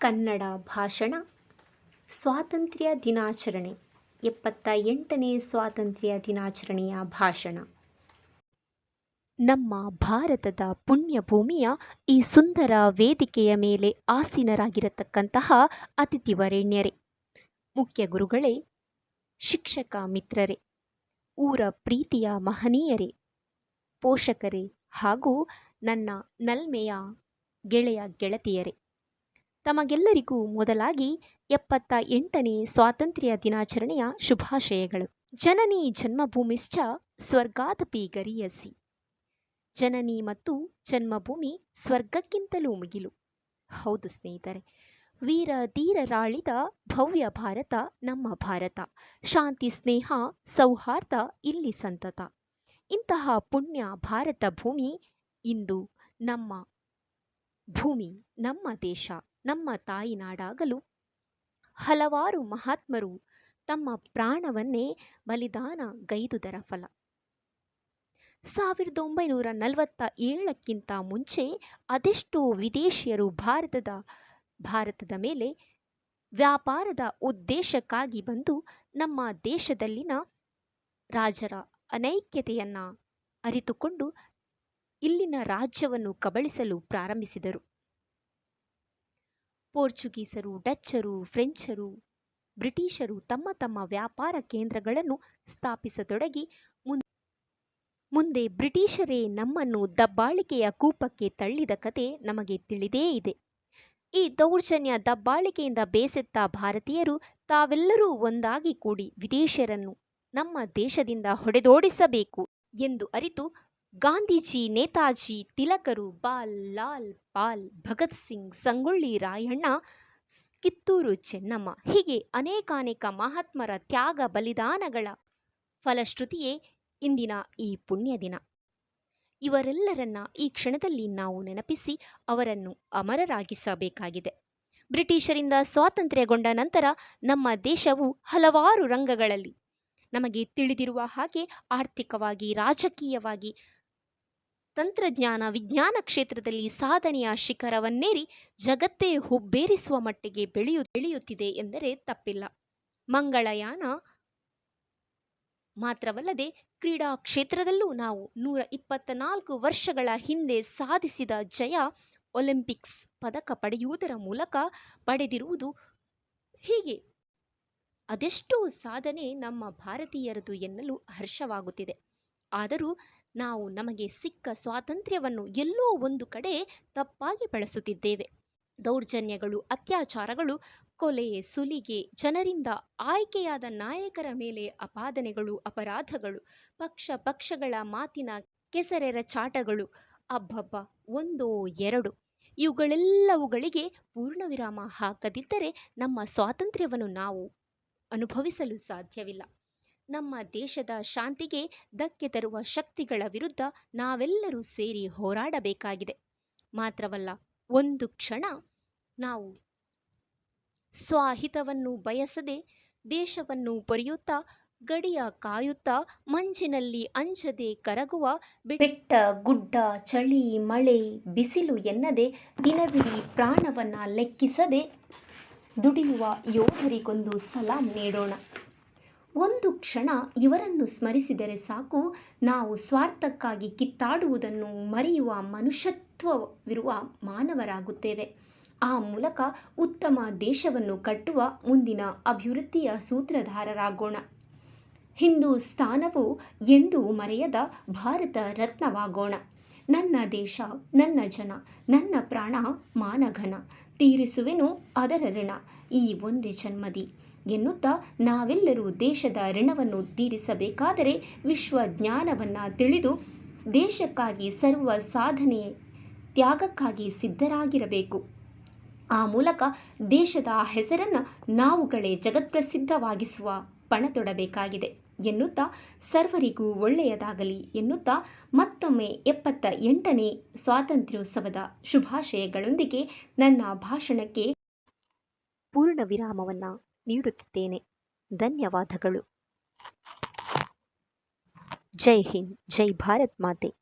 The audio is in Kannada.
ಕನ್ನಡ ಭಾಷಣ. ಸ್ವಾತಂತ್ರ್ಯ ದಿನಾಚರಣೆ, ಎಪ್ಪತ್ತ ಎಂಟನೇ ಸ್ವಾತಂತ್ರ್ಯ ದಿನಾಚರಣೆಯ ಭಾಷಣ. ನಮ್ಮ ಭಾರತದ ಪುಣ್ಯಭೂಮಿಯ ಈ ಸುಂದರ ವೇದಿಕೆಯ ಮೇಲೆ ಆಸೀನರಾಗಿರತಕ್ಕಂತಹ ಅತಿಥಿವರೇಣ್ಯರೇ ಮುಖ್ಯ ಗುರುಗಳೇ, ಶಿಕ್ಷಕ ಮಿತ್ರರೇ, ಊರ ಪ್ರೀತಿಯ ಮಹನೀಯರೇ, ಪೋಷಕರೇ ಹಾಗೂ ನನ್ನ ನಲ್ಮೆಯ ಗೆಳೆಯ ಗೆಳತಿಯರೇ. ತಮಗೆಲ್ಲರಿಗೂ ಮೊದಲಾಗಿ ಎಪ್ಪತ್ತ ಎಂಟನೇ ಸ್ವಾತಂತ್ರ್ಯ ದಿನಾಚರಣೆಯ ಶುಭಾಶಯಗಳು. ಜನನಿ ಜನ್ಮಭೂಮಿಶ್ಚ ಸ್ವರ್ಗಾದಪಿ ಗರಿಯಸಿ ಜನನಿ ಮತ್ತು ಜನ್ಮಭೂಮಿ ಸ್ವರ್ಗಕ್ಕಿಂತಲೂ ಮುಗಿಲು. ಹೌದು ಸ್ನೇಹಿತರೆ, ವೀರ ಧೀರರಾಳಿದ ಭವ್ಯ ಭಾರತ ನಮ್ಮ ಭಾರತ. ಶಾಂತಿ, ಸ್ನೇಹ, ಸೌಹಾರ್ದ ಇಲ್ಲಿ ಸಂತತ. ಇಂತಹ ಪುಣ್ಯ ಭಾರತ ಭೂಮಿ ಇಂದು ನಮ್ಮ ಭೂಮಿ, ನಮ್ಮ ದೇಶ. ನಮ್ಮ ತಾಯಿನಾಡಾಗಲು ಹಲವಾರು ಮಹಾತ್ಮರು ತಮ್ಮ ಪ್ರಾಣವನ್ನೇ ಬಲಿದಾನ ಗೈದುದರ ಫಲ. ಸಾವಿರದ ಒಂಬೈನೂರ ನಲವತ್ತ ಏಳಕ್ಕಿಂತ ಮುಂಚೆ ಅದೆಷ್ಟೋ ವಿದೇಶಿಯರು ಭಾರತದ ಭಾರತದ ಮೇಲೆ ವ್ಯಾಪಾರದ ಉದ್ದೇಶಕ್ಕಾಗಿ ಬಂದು ನಮ್ಮ ದೇಶದಲ್ಲಿನ ರಾಜರ ಅನೈಕ್ಯತೆಯನ್ನು ಅರಿತುಕೊಂಡು ಇಲ್ಲಿನ ರಾಜ್ಯವನ್ನು ಕಬಳಿಸಲು ಪ್ರಾರಂಭಿಸಿದರು. ಪೋರ್ಚುಗೀಸರು, ಡಚ್ಚರು, ಫ್ರೆಂಚರು, ಬ್ರಿಟಿಷರು ತಮ್ಮ ತಮ್ಮ ವ್ಯಾಪಾರ ಕೇಂದ್ರಗಳನ್ನು ಸ್ಥಾಪಿಸತೊಡಗಿ ಮುಂದೆ ಬ್ರಿಟಿಷರೇ ನಮ್ಮನ್ನು ದಬ್ಬಾಳಿಕೆಯ ಕೂಪಕ್ಕೆ ತಳ್ಳಿದ ಕತೆ ನಮಗೆ ತಿಳಿದೇ ಇದೆ. ಈ ದೌರ್ಜನ್ಯ ದಬ್ಬಾಳಿಕೆಯಿಂದ ಬೇಸೆತ್ತ ಭಾರತೀಯರು ತಾವೆಲ್ಲರೂ ಒಂದಾಗಿ ಕೂಡಿ ವಿದೇಶಿಯರನ್ನು ನಮ್ಮ ದೇಶದಿಂದ ಹೊಡೆದೋಡಿಸಬೇಕು ಎಂದು ಅರಿತು ಗಾಂಧೀಜಿ, ನೇತಾಜಿ, ತಿಲಕರು, ಬಾಲ್, ಲಾಲ್, ಪಾಲ್, ಭಗತ್ ಸಿಂಗ್, ಸಂಗೊಳ್ಳಿ ರಾಯಣ್ಣ, ಕಿತ್ತೂರು ಚೆನ್ನಮ್ಮ ಹೀಗೆ ಅನೇಕಾನೇಕ ಮಹಾತ್ಮರ ತ್ಯಾಗ ಬಲಿದಾನಗಳ ಫಲಶ್ರುತಿಯೇ ಇಂದಿನ ಈ ಪುಣ್ಯ ದಿನ. ಇವರೆಲ್ಲರನ್ನ ಈ ಕ್ಷಣದಲ್ಲಿ ನಾವು ನೆನಪಿಸಿ ಅವರನ್ನು ಅಮರರಾಗಿಸಬೇಕಾಗಿದೆ. ಬ್ರಿಟಿಷರಿಂದ ಸ್ವಾತಂತ್ರ್ಯಗೊಂಡ ನಂತರ ನಮ್ಮ ದೇಶವು ಹಲವಾರು ರಂಗಗಳಲ್ಲಿ ನಮಗೆ ತಿಳಿದಿರುವ ಹಾಗೆ ಆರ್ಥಿಕವಾಗಿ, ರಾಜಕೀಯವಾಗಿ ತಂತ್ರಜ್ಞಾನ ವಿಜ್ಞಾನ ಕ್ಷೇತ್ರದಲ್ಲಿ ಸಾಧನೆಯ ಶಿಖರವನ್ನೇರಿ ಜಗತ್ತೇ ಹುಬ್ಬೇರಿಸುವ ಮಟ್ಟಿಗೆ ಬೆಳೆಯು, ಬೆಳೆಯುತ್ತಿದೆ ಎಂದರೆ ತಪ್ಪಿಲ್ಲ. ಮಂಗಳಯಾನ ಮಾತ್ರವಲ್ಲದೆ ಕ್ರೀಡಾ ಕ್ಷೇತ್ರದಲ್ಲೂ ನಾವು ನೂರ ಇಪ್ಪತ್ತ ನಾಲ್ಕು ವರ್ಷಗಳ ಹಿಂದೆ ಸಾಧಿಸಿದ ಜಯ ಒಲಿಂಪಿಕ್ಸ್ ಪದಕ ಪಡೆಯುವುದರ ಮೂಲಕ ಪಡೆದಿರುವುದು ಹೀಗೆ? ಅದೆಷ್ಟೋ ಸಾಧನೆ ನಮ್ಮ ಭಾರತೀಯರದು ಎನ್ನಲು ಹರ್ಷವಾಗುತ್ತಿದೆ. ಆದರೂ ನಾವು ನಮಗೆ ಸಿಕ್ಕ ಸ್ವಾತಂತ್ರ್ಯವನ್ನು ಎಲ್ಲೋ ಒಂದು ಕಡೆ ತಪ್ಪಾಗಿ ಬಳಸುತ್ತಿದ್ದೇವೆ. ದೌರ್ಜನ್ಯಗಳು, ಅತ್ಯಾಚಾರಗಳು, ಕೊಲೆ, ಸುಲಿಗೆ, ಜನರಿಂದ ಆಯ್ಕೆಯಾದ ನಾಯಕರ ಮೇಲೆ ಅಪಾದನೆಗಳು ಅಪರಾಧಗಳು, ಪಕ್ಷ ಪಕ್ಷಗಳ ಮಾತಿನ ಕೆಸರೆರ ಚಾಟಗಳು, ಅಬ್ಬಬ್ಬ, ಒಂದೋ ಎರಡು, ಇವುಗಳೆಲ್ಲವುಗಳಿಗೆ ಪೂರ್ಣ ವಿರಾಮ ಹಾಕದಿದ್ದರೆ ನಮ್ಮ ಸ್ವಾತಂತ್ರ್ಯವನ್ನು ನಾವು ಅನುಭವಿಸಲು ಸಾಧ್ಯವಿಲ್ಲ. ನಮ್ಮ ದೇಶದ ಶಾಂತಿಗೆ ಧಕ್ಕೆ ತರುವ ಶಕ್ತಿಗಳ ವಿರುದ್ಧ ನಾವೆಲ್ಲರೂ ಸೇರಿ ಹೋರಾಡಬೇಕಾಗಿದೆ. ಮಾತ್ರವಲ್ಲ, ಒಂದು ಕ್ಷಣ ನಾವು ಸ್ವಾಹಿತವನ್ನು ಬಯಸದೆ ದೇಶವನ್ನು ಪೊರೆಯುತ್ತಾ, ಗಡಿಯ ಕಾಯುತ್ತಾ, ಮಂಜಿನಲ್ಲಿ ಅಂಜದೆ ಕರಗುವ ಬೆಟ್ಟ ಗುಡ್ಡ, ಚಳಿ, ಮಳೆ, ಬಿಸಿಲು ಎನ್ನದೆ ದಿನವಿಡಿ ಪ್ರಾಣವನ್ನು ಲೆಕ್ಕಿಸದೆ ದುಡಿಯುವ ಯೋಧರಿಗೊಂದು ಸಲಾಂ ನೀಡೋಣ. ಒಂದು ಕ್ಷಣ ಇವರನ್ನು ಸ್ಮರಿಸಿದರೆ ಸಾಕು, ನಾವು ಸ್ವಾರ್ಥಕ್ಕಾಗಿ ಕಿತ್ತಾಡುವುದನ್ನು ಮರೆಯುವ ಮನುಷ್ಯತ್ವವಿರುವ ಮಾನವರಾಗುತ್ತೇವೆ. ಆ ಮೂಲಕ ಉತ್ತಮ ದೇಶವನ್ನು ಕಟ್ಟುವ ಮುಂದಿನ ಅಭಿವೃದ್ಧಿಯ ಸೂತ್ರಧಾರರಾಗೋಣ. ಹಿಂದೂಸ್ತಾನವು ಎಂದೂ ಮರೆಯದ ಭಾರತ ರತ್ನವಾಗೋಣ. ನನ್ನ ದೇಶ, ನನ್ನ ಜನ, ನನ್ನ ಪ್ರಾಣ ಮಾನಘನ, ತೀರಿಸುವೆನು ಅದರ ಋಣ. ಈ ಒಂದೇ ಜನ್ಮದಿ. ಎನ್ನುತ್ತಾ ನಾವೆಲ್ಲರೂ ದೇಶದ ಋಣವನ್ನು ತೀರಿಸಬೇಕಾದರೆ ವಿಶ್ವ ಜ್ಞಾನವನ್ನು ತಿಳಿದು ದೇಶಕ್ಕಾಗಿ ಸರ್ವ ಸಾಧನೆ ತ್ಯಾಗಕ್ಕಾಗಿ ಸಿದ್ಧರಾಗಿರಬೇಕು. ಆ ಮೂಲಕ ದೇಶದ ಹೆಸರನ್ನು ನಾವುಗಳೇ ಜಗತ್ಪ್ರಸಿದ್ಧವಾಗಿಸುವ ಪಣ ತೊಡಬೇಕಾಗಿದೆ ಎನ್ನುತ್ತಾ ಸರ್ವರಿಗೂ ಒಳ್ಳೆಯದಾಗಲಿ ಎನ್ನುತ್ತಾ ಮತ್ತೊಮ್ಮೆ ಎಪ್ಪತ್ತ ಎಂಟನೇ ಸ್ವಾತಂತ್ರ್ಯೋತ್ಸವದ ಶುಭಾಶಯಗಳೊಂದಿಗೆ ನನ್ನ ಭಾಷಣಕ್ಕೆ ಪೂರ್ಣ ವಿರಾಮವನ್ನು ನೀಡುತ್ತಿದ್ದೇನೆ. ಧನ್ಯವಾದಗಳು. ಜೈ ಹಿಂದ್ ಜೈ ಭಾರತ್ ಮಾತೆ.